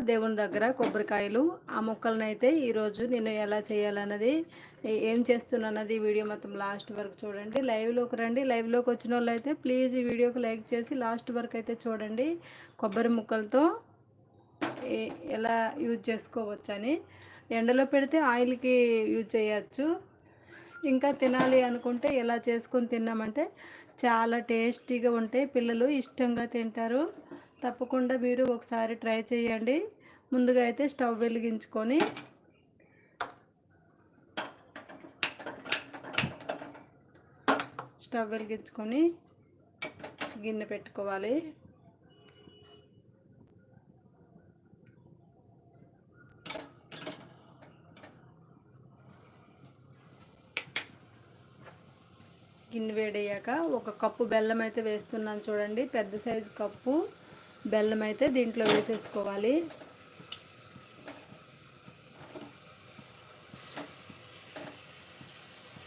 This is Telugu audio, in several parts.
దేవుని దగ్గర కొబ్బరికాయలు ఆ మొక్కలను అయితే ఈరోజు నేను ఎలా చేయాలన్నది ఏం చేస్తున్నది వీడియో మొత్తం లాస్ట్ వరకు చూడండి. లైవ్లోకి రండి. లైవ్లోకి వచ్చిన వాళ్ళు అయితే ప్లీజ్ ఈ వీడియోకి లైక్ చేసి లాస్ట్ వరకు అయితే చూడండి. కొబ్బరి ముక్కలతో ఎలా యూజ్ చేసుకోవచ్చని. ఎండలో పెడితే ఆయిల్కి యూజ్ చేయొచ్చు. ఇంకా తినాలి అనుకుంటే ఎలా చేసుకొని తిన్నామంటే చాలా టేస్టీగా ఉంటాయి. పిల్లలు ఇష్టంగా తింటారు. తప్పకుండా మీరు ఒకసారి ట్రై చేయండి. ముందుగా అయితే స్టవ్ వెలిగించుకొని స్టవ్ వెలిగించుకొని గిన్నె పెట్టుకోవాలి. గిన్నె వేడయ్యాక ఒక కప్పు బెల్లం అయితే వేస్తున్నాను చూడండి. పెద్ద సైజు కప్పు. బెల్లం అయితే దీంట్లో వేసేసుకోవాలి.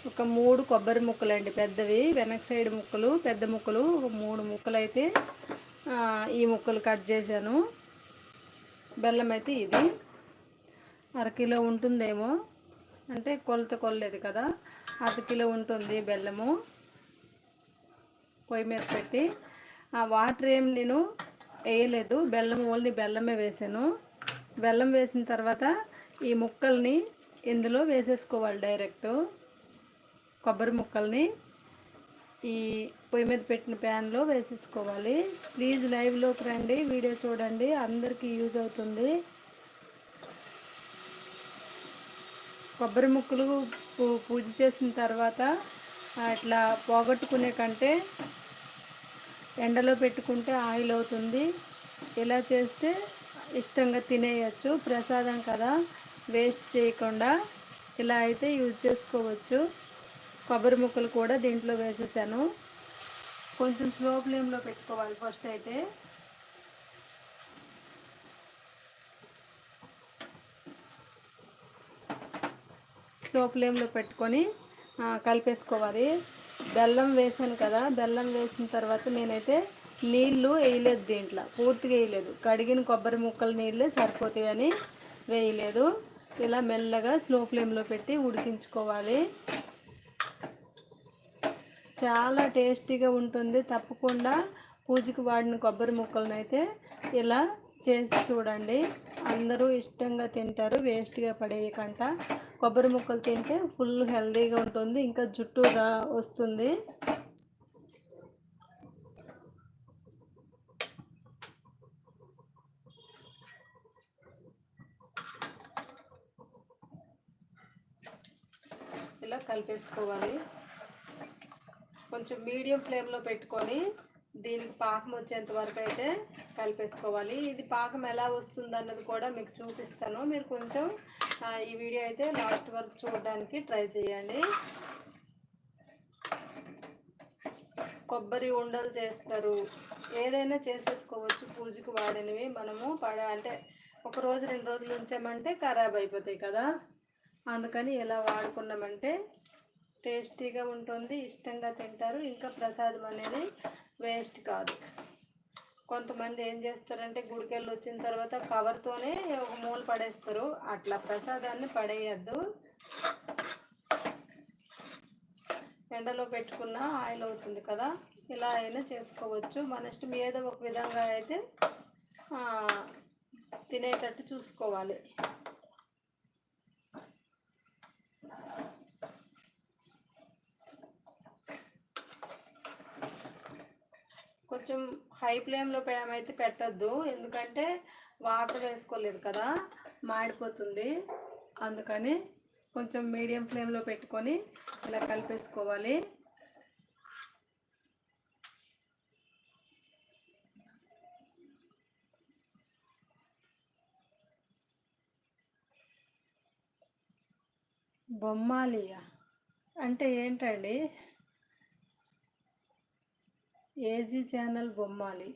ఒక మూడు కొబ్బరి ముక్కలు అండి పెద్దవి. వెనక సైడ్ ముక్కలు పెద్ద ముక్కలు ఒక మూడు ముక్కలు అయితే ఈ ముక్కలు కట్ చేశాను. బెల్లం అయితే ఇది. అరకిలో ఉంటుందేమో. అంటే కొలత కొలలేదు కదా. అరకిలో ఉంటుంది బెల్లము. పొయ్యి మీద పెట్టి. ఆ వాటర్ ఏం నేను వేయలేదు. బెల్లం ఓన్లీ బెల్లమే వేసాను. బెల్లం వేసిన తర్వాత ఈ ముక్కల్ని ఇందులో వేసేసుకోవాలి డైరెక్ట్. కొబ్బరి ముక్కల్ని ఈ పొయ్యి మీద పెట్టిన ప్యాన్లో వేసేసుకోవాలి. ప్లీజ్ లైవ్లోకి రండి వీడియో చూడండి అందరికీ యూజ్ అవుతుంది. కొబ్బరి ముక్కలు పూజ చేసిన తర్వాత అట్లా పోగొట్టుకునే కంటే ఎండలో పెట్టుకుంటే ఆయిల్ అవుతుంది. ఇలా చేస్తే ఇష్టంగా తినేయచ్చు. ప్రసాదం కదా. వేస్ట్ చేయకుండా ఇలా అయితే యూజ్ చేసుకోవచ్చు. కొబ్బరి ముక్కలు కూడా దీంట్లో వేసేసాను. కొంచెం స్లో ఫ్లేమ్లో పెట్టుకోవాలి ఫస్ట్ అయితే. స్లో ఫ్లేమ్లో పెట్టుకొని కలిపేసుకోవాలి. బెల్లం వేసాను కదా బెల్లం వేసిన తర్వాత నేనైతే నీళ్ళు వేయలేదు దీంట్లో పూర్తిగా వేయలేదు. కడిగిన కొబ్బరి ముక్కల నీళ్ళే సరిపోతాయని వేయలేదు. ఇలా మెల్లగా స్లో ఫ్లేమ్లో పెట్టి ఉడికించుకోవాలి. చాలా టేస్టీగా ఉంటుంది. తప్పకుండా పూజకి వాడిన కొబ్బరి ముక్కలను అయితే ఇలా చేసి చూడండి. అందరూ ఇష్టంగా తింటారు. వేస్ట్గా పడేయకంట కొబ్బరి ముక్కలు తింటే ఫుల్ హెల్దీగా ఉంటుంది. ఇంకా జుట్టు రా వస్తుంది. ఇలా కలిపేసుకోవాలి. కొంచెం మీడియం ఫ్లేమ్లో పెట్టుకొని దీనికి పాకం వచ్చేంత వరకు అయితే కలిపేసుకోవాలి. ఇది పాకం ఎలా వస్తుంది అన్నది కూడా మీకు చూపిస్తాను. మీరు కొంచెం ఈ వీడియో అయితే లాస్ట్ వరకు చూడడానికి ట్రై చేయండి. కొబ్బరి ఉండలు చేస్తారు. ఏదైనా చేసేసుకోవచ్చు. పూజకు వాడినవి మనము పడ అంటే ఒక రోజు రెండు రోజులు ఉంచామంటే ఖరాబ్ అయిపోతాయి కదా. అందుకని ఎలా వాడుకున్నామంటే టేస్టీగా ఉంటుంది ఇష్టంగా తింటారు. ఇంకా ప్రసాదం అనేది వేస్ట్ కాదు. కొంతమంది ఏం చేస్తారంటే గుడికెళ్ళి వచ్చిన తర్వాత కవర్తోనే ఒక మూల పడేస్తారు. అట్లా ప్రసాదాన్ని పడేయద్దు. ఎండలో పెట్టుకున్న ఆయిల్ అవుతుంది కదా ఇలా అయినా చేసుకోవచ్చు. మన ఇష్టం ఏదో ఒక విధంగా అయితే తినేటట్టు చూసుకోవాలి. కొంచెం హై ఫ్లేమ్లో అయితే పెట్టద్దు. ఎందుకంటే వాటర్ వేసుకోలేదు కదా మాడిపోతుంది. అందుకని కొంచెం మీడియం ఫ్లేమ్లో పెట్టుకొని ఇలా కలిపేసుకోవాలి. బొమ్మాలియా అంటే ఏంటండి? ఏజీ ఛానల్ బొమ్మాలి.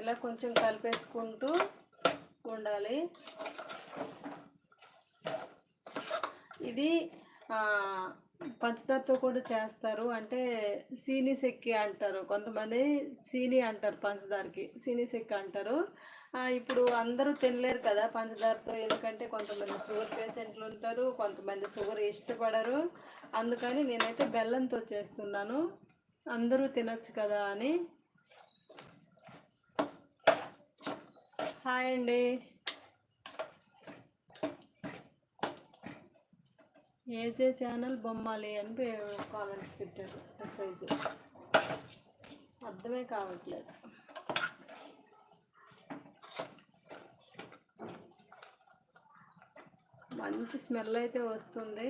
ఇలా కొంచెం కలిపేసుకుంటూ ఉండాలి. ఇది పంచదారతో కూడా చేస్తారు. అంటే సీని సెక్కి అంటారు. కొంతమంది సీని అంటారు పంచదారకి. సీని సెక్కి అంటారు. ఇప్పుడు అందరూ తినలేరు కదా పంచదారతో. ఎందుకంటే కొంతమంది షుగర్ పేషెంట్లు ఉంటారు. కొంతమంది షుగర్ ఇష్టపడరు. అందుకని నేనైతే బెల్లంతో చేస్తున్నాను. అందరూ తినచ్చు కదా అని. హాయ్ అండి. ఏజే ఛానల్ బొమ్మాలి అని కామెంట్ పెట్టారు మెసేజ్ అర్థమే కావట్లేదు. మంచి స్మెల్ అయితే వస్తుంది.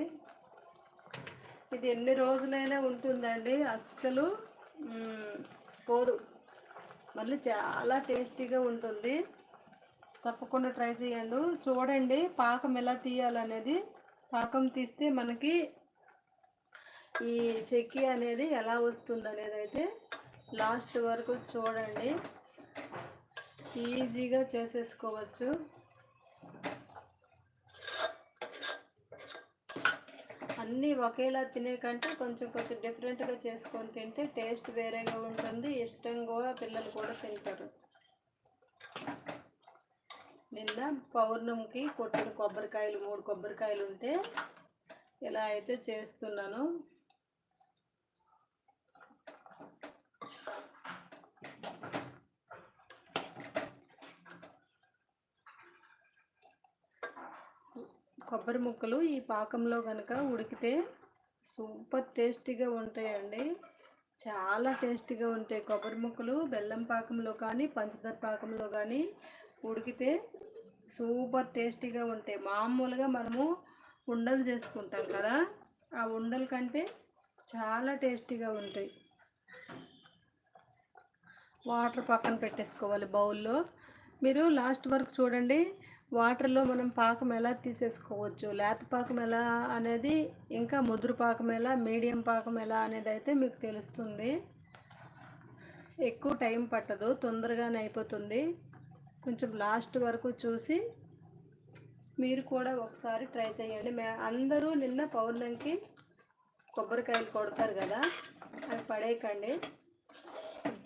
ఇది ఎన్ని రోజులైనా ఉంటుందండి. అస్సలు పోదు. మళ్ళీ చాలా టేస్టీగా ఉంటుంది. తప్పకుండా ట్రై చేయండి. చూడండి పాకం ఎలా తీయాలనేది. పాకం తీస్తే మనకి ఈ చెక్కి అనేది ఎలా వస్తుంది అనేది అయితే లాస్ట్ వరకు చూడండి. ఈజీగా చేసేసుకోవచ్చు. అన్నీ ఒకేలా తినే కంటే కొంచెం కొంచెం డిఫరెంట్గా చేసుకొని తింటే టేస్ట్ వేరేగా ఉంటుంది. ఇష్టంగా పిల్లలు కూడా తింటారు. నిన్న పౌర్ణమికి కొట్టిన కొబ్బరికాయలు మూడు కొబ్బరికాయలు ఉంటే ఇలా అయితే చేస్తున్నాను. కొబ్బరి ముక్కలు ఈ పాకంలో కనుక ఉడికితే సూపర్ టేస్టీగా ఉంటాయండి. చాలా టేస్టీగా ఉంటాయి కొబ్బరి ముక్కలు. బెల్లం పాకంలో కానీ పంచదార పాకంలో కానీ ఉడికితే సూపర్ టేస్టీగా ఉంటాయి. మామూలుగా మనము ఉండలు చేసుకుంటాం కదా ఆ ఉండల కంటే చాలా టేస్టీగా ఉంటాయి. వాటర్ పక్కన పెట్టేసుకోవాలి బౌల్లో. మీరు లాస్ట్ వరకు చూడండి వాటర్లో మనం పాకం ఎలా తీసేసుకోవచ్చు లేత పాకం ఎలా అనేది ఇంకా ముదురు పాకం ఎలా మీడియం పాకం ఎలా అనేది అయితే మీకు తెలుస్తుంది. ఎక్కువ టైం పట్టదు తొందరగానే అయిపోతుంది. కొంచెం లాస్ట్ వరకు చూసి మీరు కూడా ఒకసారి ట్రై చేయండి. మే అందరూ నిన్న పౌర్ణమికి కొబ్బరికాయలు కొడతారు కదా అవి పడేయకండి.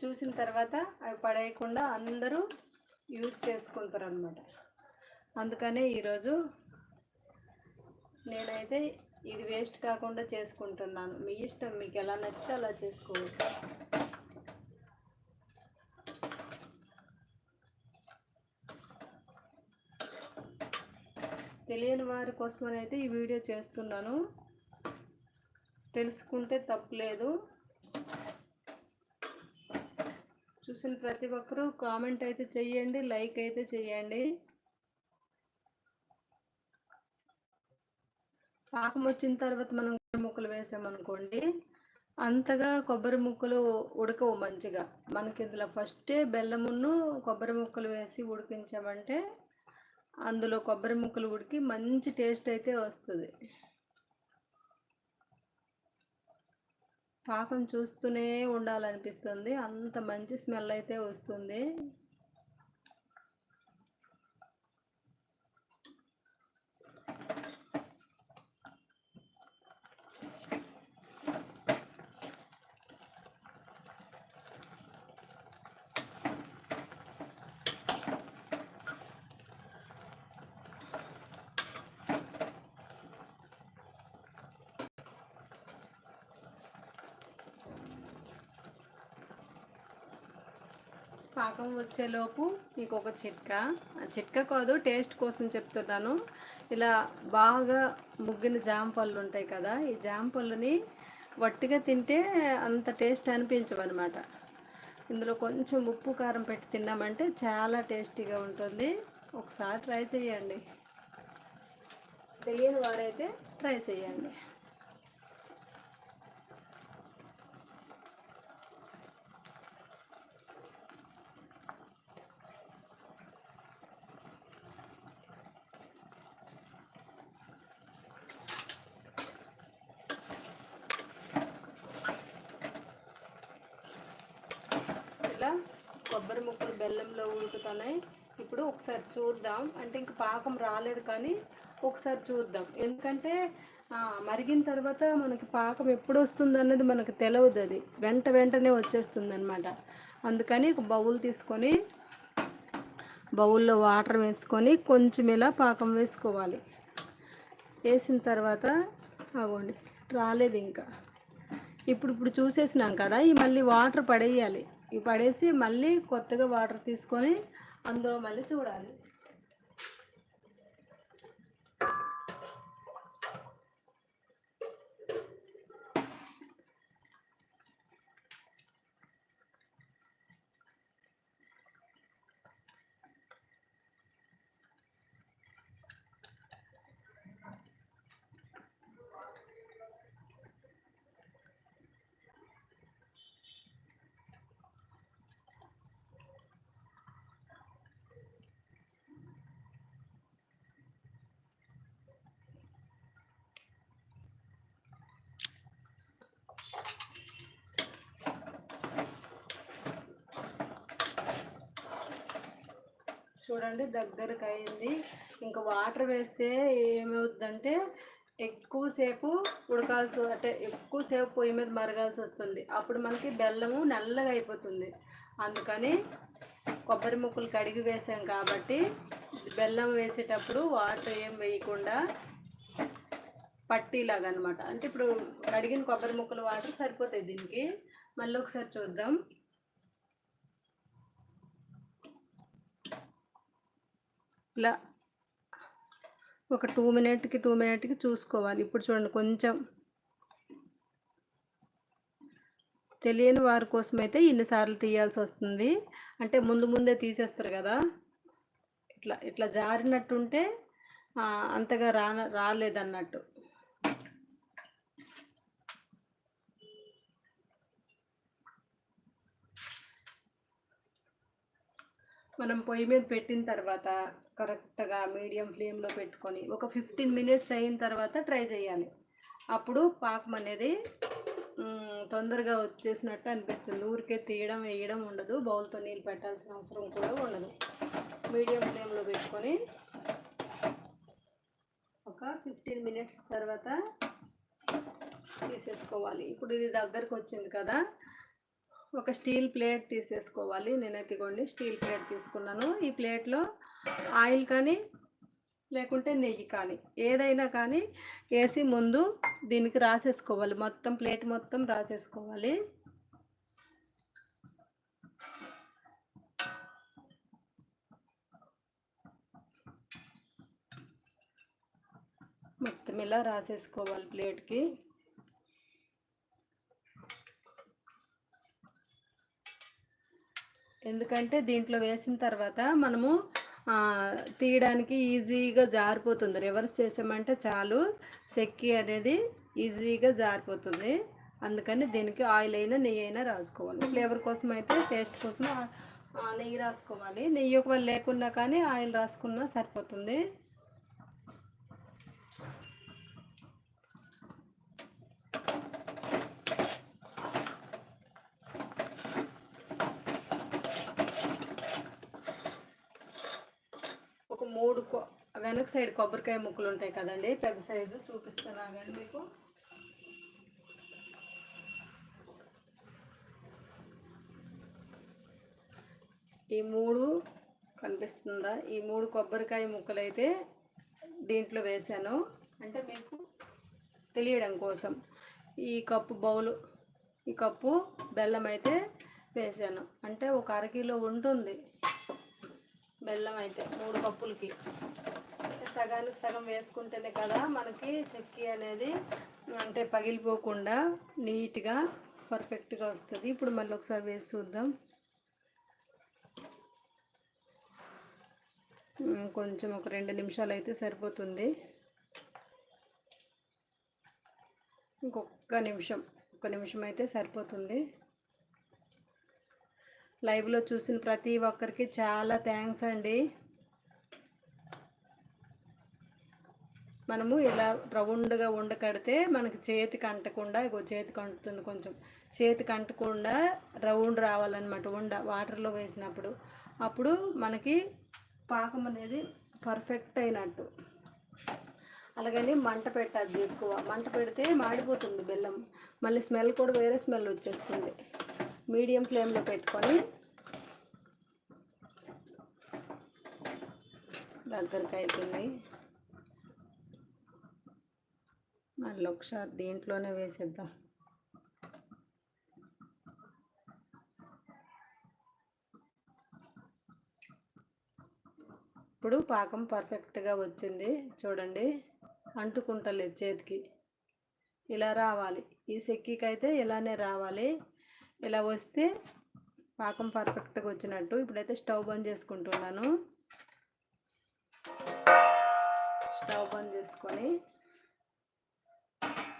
చూసిన తర్వాత అవి పడేయకుండా అందరూ యూజ్ చేసుకుంటారు అనమాట అందుకనే ఈరోజు నేనైతే ఇది వేస్ట్ కాకుండా చేసుకుంటున్నాను. మీ ఇష్టం మీకు ఎలా నచ్చితే అలా చేసుకోవచ్చు. తెలియని వారి కోసమని అయితే ఈ వీడియో చేస్తున్నాను. తెలుసుకుంటే తప్పులేదు. చూసిన ప్రతి ఒక్కరూ కామెంట్ అయితే చెయ్యండి లైక్ అయితే చెయ్యండి. పాకం వచ్చిన తర్వాత మనం కొబ్బరి ముక్కలు వేసామనుకోండి అంతగా కొబ్బరి ముక్కలు ఉడకవు మంచిగా. మనకి ఇందులో ఫస్టే బెల్లమును కొబ్బరి ముక్కలు వేసి ఉడికించామంటే అందులో కొబ్బరి ముక్కలు ఉడికి మంచి టేస్ట్ అయితే వస్తుంది. పాకం చూస్తూనే ఉండాలనిపిస్తుంది. అంత మంచి స్మెల్ అయితే వస్తుంది. పాకం వచ్చేలోపు మీకు ఒక చిట్కా. ఆ చిట్కా కాదు టేస్ట్ కోసం చెప్తున్నాను. ఇలా బాగా ముగ్గిన జామ పళ్ళు ఉంటాయి కదా ఈ జామ పళ్ళుని వట్టిగా తింటే అంత టేస్ట్ అనిపించవన్నమాట. ఇందులో కొంచెం ఉప్పు కారం పెట్టి తిన్నామంటే చాలా టేస్టీగా ఉంటుంది. ఒకసారి ట్రై చేయండి తెలియని వారైతే ట్రై చేయండి ఇలా కొబ్బరి ముక్కలు బెల్లంలో ఉడుకుతున్నాయి ఇప్పుడు ఒకసారి చూద్దాం. అంటే ఇంక పాకం రాలేదు కానీ ఒకసారి చూద్దాం. ఎందుకంటే మరిగిన తర్వాత మనకి పాకం ఎప్పుడు వస్తుంది అన్నది మనకు తెలియదు అది. వెంట వెంటనే వచ్చేస్తుంది అనమాట అందుకని ఒక బౌల్ తీసుకొని బౌల్లో వాటర్ వేసుకొని కొంచెం ఇలా పాకం వేసుకోవాలి. వేసిన తర్వాత అగోండి రాలేదు ఇంకా. ఇప్పుడు ఇప్పుడు చూసేసినాం కదా ఈ మళ్ళీ వాటర్ పడేయాలి. ఇవి పడేసి మళ్ళీ కొత్తగా వాటర్ తీసుకొని అందులో మళ్ళీ చూడాలి. చూడండి దగ్గరకు అయింది ఇంకా వాటర్ వేస్తే ఏమవుతుందంటే ఎక్కువసేపు ఉడకాల్సి అంటే ఎక్కువసేపు పొయ్యి మీద మరగాల్సి వస్తుంది. అప్పుడు మనకి బెల్లము నల్లగా అయిపోతుంది. అందుకని కొబ్బరి ముక్కలు కడిగి వేసాం కాబట్టి బెల్లం వేసేటప్పుడు వాటర్ ఏం వేయకుండా పట్టీలాగా అనమాట అంటే ఇప్పుడు కడిగిన కొబ్బరి ముక్కలు వాటర్ సరిపోతాయి దీనికి. మళ్ళీ ఒకసారి చూద్దాం. ఇలా ఒక టూ మినిట్కి టూ మినిట్కి చూసుకోవాలి. ఇప్పుడు చూడండి కొంచెం తెలియని వారి కోసం అయితే ఇన్నిసార్లు తీయాల్సి వస్తుంది. అంటే ముందు ముందే తీసేస్తారు కదా. ఇట్లా ఇట్లా జారినట్టుంటే అంతగా రా రాలేదన్నట్టు. మనం పొయ్యి మీద పెట్టిన తర్వాత కరెక్ట్గా మీడియం ఫ్లేమ్లో పెట్టుకొని ఒక ఫిఫ్టీన్ మినిట్స్ అయిన తర్వాత ట్రై చేయాలి. అప్పుడు పాకం అనేది తొందరగా వచ్చేసినట్టు అనిపిస్తుంది. ఊరికే తీయడం వేయడం ఉండదు. బౌల్తో నీళ్ళు పెట్టాల్సిన అవసరం కూడా ఉండదు. మీడియం ఫ్లేమ్లో పెట్టుకొని ఒక ఫిఫ్టీన్ మినిట్స్ తర్వాత తీసేసుకోవాలి. ఇప్పుడు ఇది దగ్గరకు వచ్చింది కదా ఒక స్టీల్ ప్లేట్ తీసేసుకోవాలి. నేనైతే ఇగోండి స్టీల్ ప్లేట్ తీసుకున్నాను. ఈ ప్లేట్లో ఆయిల్ కానీ లేకుంటే నెయ్యి కానీ ఏదైనా కానీ వేసి ముందు దీనికి రాసేసుకోవాలి. మొత్తం ప్లేట్ మొత్తం రాసేసుకోవాలి. మొత్తం ఇలా రాసేసుకోవాలి ప్లేట్కి. ఎందుకంటే దీంట్లో వేసిన తర్వాత మనము తీయడానికి ఈజీగా జారిపోతుంది. రివర్స్ చేసామంటే చాలు. చెక్కి అనేది ఈజీగా జారిపోతుంది. అందుకని దీనికి ఆయిల్ అయినా నెయ్యి అయినా రాసుకోవాలి. ఫ్లేవర్ కోసం అయితే టేస్ట్ కోసం నెయ్యి రాసుకోవాలి. నెయ్యి ఒకవేళ లేకున్నా కానీ ఆయిల్ రాసుకున్నా సరిపోతుంది ఒక మూడు కొ వెనక సైడ్ కొబ్బరికాయ ముక్కలు ఉంటాయి కదండి పెద్ద సైజు చూపిస్తాను ఆగండి మీకు. ఈ మూడు కనిపిస్తుందా? ఈ మూడు కొబ్బరికాయ ముక్కలు అయితే దీంట్లో వేసాను అంటే మీకు తెలియడం కోసం ఈ కప్పు బౌలు ఈ కప్పు బెల్లం అయితే వేసాను అంటే ఒక అరకిలో ఉంటుంది బెల్లం అయితే మూడు కప్పులకి. సగానికి సగం వేసుకుంటేనే కదా మనకి చెక్కి అనేది అంటే పగిలిపోకుండా నీట్గా పర్ఫెక్ట్గా వస్తుంది. ఇప్పుడు మళ్ళీ ఒకసారి వేసి చూద్దాం. కొంచెం ఒక రెండు నిమిషాలు అయితే సరిపోతుంది. ఇంకొక నిమిషం ఒక నిమిషం అయితే సరిపోతుంది. లైవ్లో చూసిన ప్రతి ఒక్కరికి చాలా థ్యాంక్స్ అండి. మనము ఇలా రౌండ్గా ఉండకడితే మనకి చేతికి అంటకుండా ఇగో చేతికి అంటుతుంది కొంచెం. చేతికి అంటకుండా రౌండ్ రావాలన్నమాట ఉండ వాటర్లో వేసినప్పుడు. అప్పుడు మనకి పాకం అనేది పర్ఫెక్ట్ అయినట్టు. అలాగని మంట పెట్టద్దు ఎక్కువ. మంట పెడితే మాడిపోతుంది బెల్లం. మళ్ళీ స్మెల్ కూడా వేరే స్మెల్ వచ్చేస్తుంది. మీడియం ఫ్లేమ్లో పెట్టుకొని దగ్గరికి ఉన్నాయి మళ్ళీ ఒకసారి దీంట్లోనే వేసేద్దాం. ఇప్పుడు పాకం పర్ఫెక్ట్గా వచ్చింది. చూడండి అంటుకుంటలేదు చేతికి. ఇలా రావాలి. ఈ సెక్కికైతే ఇలానే రావాలి. ఇలా వస్తే పాకం పర్ఫెక్ట్గా వచ్చినట్టు. ఇప్పుడైతే స్టవ్ బంద్ చేసుకుంటున్నాను. స్టవ్ బంద్ చేసుకొని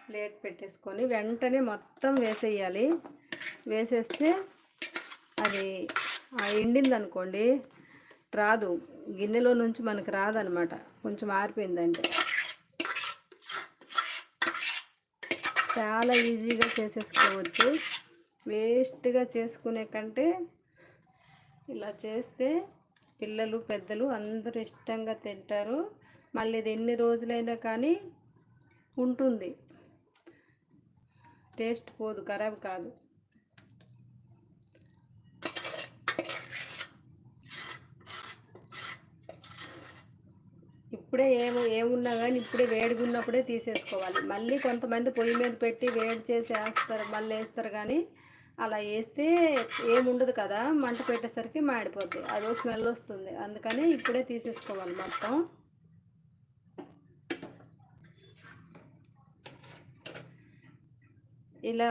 ప్లేట్ పెట్టేసుకొని వెంటనే మొత్తం వేసేయాలి. వేసేస్తే అది ఎండిందనుకోండి రాదు. గిన్నెలో నుంచి మనకు రాదనమాట. కొంచెం ఆరిపోయిందంటే. చాలా ఈజీగా చేసేసుకోవచ్చు. వేస్ట్గా చేసుకునే కంటే ఇలా చేస్తే పిల్లలు పెద్దలు అందరూ ఇష్టంగా తింటారు. మళ్ళీ ఇది ఎన్ని రోజులైనా కానీ ఉంటుంది. టేస్ట్ పోదు ఖరాబ్ కాదు. ఇప్పుడే ఏము ఏమున్నా కానీ ఇప్పుడే వేడిగా ఉన్నప్పుడే తీసేసుకోవాలి. మళ్ళీ కొంతమంది పొయ్యి మీద పెట్టి వేడి చేసి వేస్తారు మళ్ళీ వేస్తారు కానీ అలా వేస్తే ఏముండదు కదా మంట పెట్టేసరికి మాడిపోద్ది. అదో స్మెల్ వస్తుంది. అందుకని ఇప్పుడే తీసేసుకోవాలి మొత్తం. ఇలా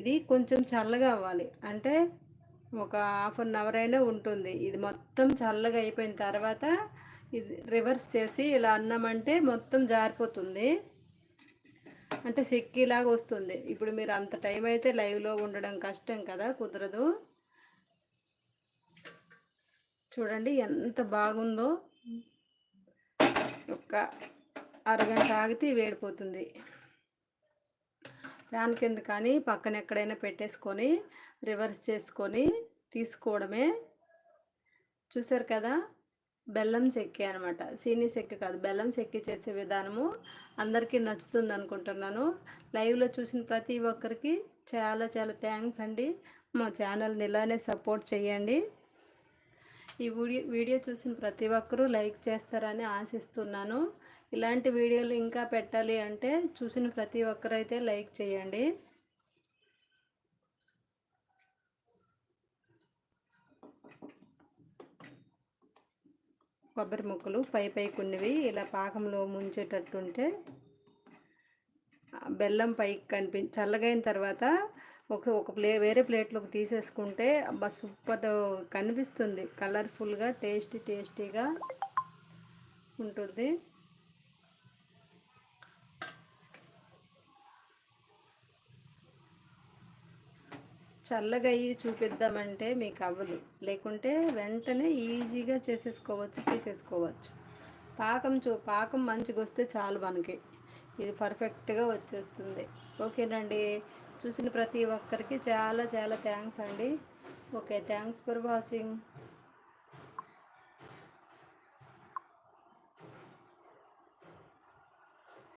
ఇది కొంచెం చల్లగా అవ్వాలి. అంటే ఒక హాఫ్ అన్ అవర్ అయినా ఉంటుంది. ఇది మొత్తం చల్లగా అయిపోయిన తర్వాత ఇది రివర్స్ చేసి ఇలా అన్నామంటే మొత్తం జారిపోతుంది. అంటే సిక్కిలాగా వస్తుంది. ఇప్పుడు మీరు అంత టైం అయితే లైవ్లో ఉండడం కష్టం కదా కుదరదు. చూడండి ఎంత బాగుందో. ఒక అరగంట ఆగితే వేడిపోతుంది. ఫ్యాన్ కింద కానీ పక్కన ఎక్కడైనా పెట్టేసుకొని రివర్స్ చేసుకొని తీసుకోవడమే. చూసారు కదా? బెల్లం చెక్కి అనమాట. సీని చెక్కి కాదు బెల్లం చెక్కి చేసే విధానము అందరికీ నచ్చుతుంది అనుకుంటున్నాను. లైవ్లో చూసిన ప్రతి ఒక్కరికి చాలా చాలా థ్యాంక్స్ అండి. మా ఛానల్ని ఇలానే సపోర్ట్ చేయండి. ఈ వీడియో వీడియో చూసిన ప్రతి ఒక్కరూ లైక్ చేస్తారని ఆశిస్తున్నాను. ఇలాంటి వీడియోలు ఇంకా పెట్టాలి అంటే చూసిన ప్రతి ఒక్కరైతే లైక్ చేయండి. కొబ్బరి ముక్కలు పై పై కొన్నివి ఇలా పాకంలో ముంచేటట్టుంటే బెల్లం పైకి కనిపి చల్లగైన తర్వాత ఒక ఒక ప్లే వేరే ప్లేట్లోకి తీసేసుకుంటే అబ్బా సూపర్ కనిపిస్తుంది. కలర్ఫుల్గా టేస్టీ టేస్టీగా ఉంటుంది. చల్లగా అయ్యి చూపిద్దామంటే మీకు అవ్వదు లేకుంటే వెంటనే ఈజీగా చేసేసుకోవచ్చు తీసేసుకోవచ్చు. పాకం చూ పాకం మంచిగా వస్తే చాలు మనకి. ఇది పర్ఫెక్ట్గా వచ్చేస్తుంది. ఓకేనండి? చూసిన ప్రతి ఒక్కరికి చాలా చాలా థ్యాంక్స్ అండి. Okay thanks for watching.